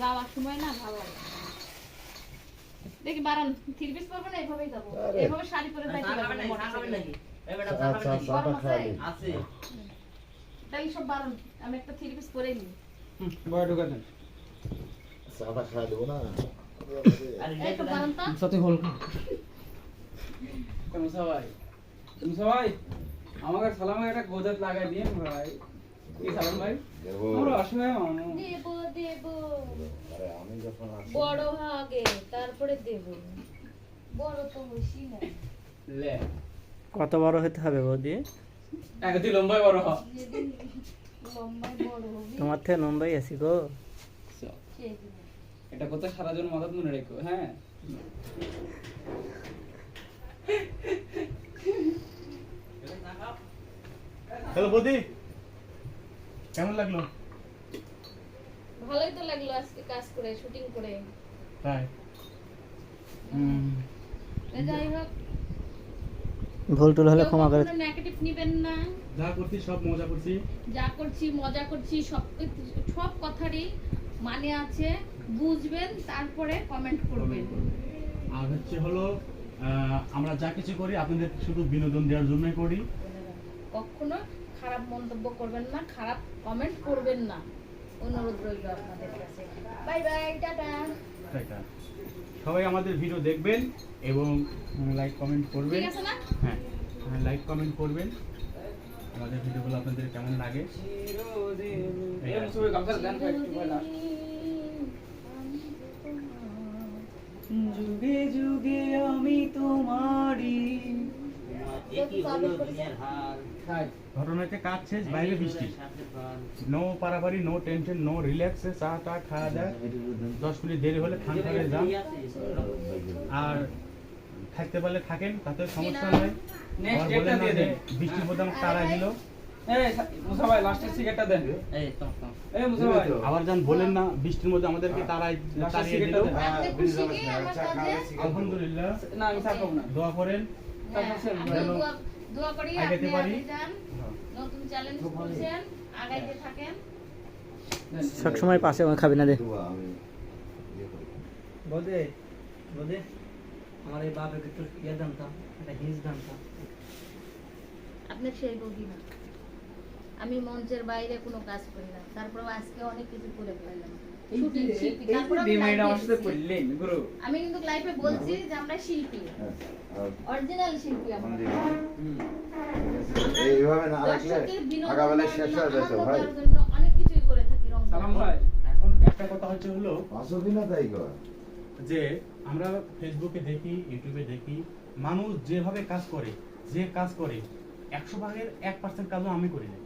যাওয়ার সময় না ভালো দেখি বারান থ্রি পিস পরবো না এভাবেই যাব। এভাবে শাড়ি পরে চা আচ্ছা খাবেন নাকি? আছে? তাই সব বারণ আমি একটা থ্রি পিস পরেই নিই। বয় ঢুকা দেন। খাওয়া দেবো না? আরে এই তো এটা তো। সাথে হল মুসা ভাই আমাকে সালামে একটা গোজাত লাগাই দিন ভাই। ভাই। দেবো। আমরা অসহায় মানুষ দেব। দেব আমি যখন বড় আগে তারপরে দেব। বড় তো হইছি না। লে। কত বড় হতে হবে বৌদি? লম্বাই বড় হ। যেদিন বড় হবি। তোমার থেকে লম্বাই আছি গো। এটা কথা সারা জন মাথাত মনে রেখো হ্যাঁ? হ্যালো বৌদি। কেমন লাগল? ভালোই তো লাগল আজকে কাজ করে শুটিং করে। তাই? যাই হোক। ভুল টুল হলে ক্ষমা করে নেগেটিভ নিবেন না। যা করছি সব মজা করছি। যা করছি মজা করছি সব সব কথারই মানে আছে। বুঝবেন তারপরে কমেন্ট করবেন। আর হচ্ছে হলো আহ, আমরা যা কিছু করি আপনাদের শুধু বিনোদন দেওয়ার জন্যই করি। কখনো খারাপ মন্তব্য করবেন না খারাপ কমেন্ট করবেন না। অনুরোধ রইল আপনাদের কাছে। Bye bye tata. তাই সবাই আমাদের ভিডিও দেখবেন এবং লাইক কমেন্ট করবেন। হ্যাঁ লাইক কমেন্ট করবেন। আমাদের ভিডিওগুলো আপনাদের কেমন লাগে? ঘটনাতে কাজ শেষ বাইরে বৃষ্টি। নো পারাপারি নো টেনশন নো রিল্যাক্স চা টা খাওয়া যায়। দশ মিনিট দেরি হলে খান করে যান। আর থাকতে পারলে থাকেন তাতে সমস্যা নাই। না যে বৃষ্টির মধ্যে আমাকে তারা দিল। এই মুসা ভাই লাস্টের সিগারেটটা দেন। এই, থাম, থাম। এই মুসা ভাই আবার যান বলেন না বৃষ্টির মধ্যে আমাদেরকে তারাই লাস্টের তাড়িয়ে দিল। আলহামদুলিল্লাহ। না আমি চা খাব না। দোয়া করেন। হ্যাঁ, দোয়া- দোয়া করি আপনি আগে যান। নতুন চ্যালেঞ্জ করছেন আগাইতে থাকেন। সব সময় পাশে খাবি না রে বোধে বোধে আমার এই বাপকে একটু ইয়ে দাম একটা হিজ দাম আপনার সেই বগি না। আমি মঞ্চের বাইরে কোনো কাজ করি না। তারপর আজকে অনেক কিছু করে ফেললাম। শিল্পী আমি কিন্তু লাইফে বলছি যে আমরা শিল্পী। অরিজিনাল শিল্পী আমরা। এইভাবে না রাখলে দর্শকের বিনোদন আগাবেলায় দেওয়ার শেষ হয়ে যেত ভাই। অনেক কিছুই করে থাকি রং সালাম ভাই এখন একটা কথা হচ্ছে হলো তাই কর যে আমরা ফেসবুকে দেখি ইউটিউবে দেখি মানুষ যেভাবে কাজ করে যে কাজ করে একশো ভাগের এক পার্সেন্ট কাজও আমি করি না।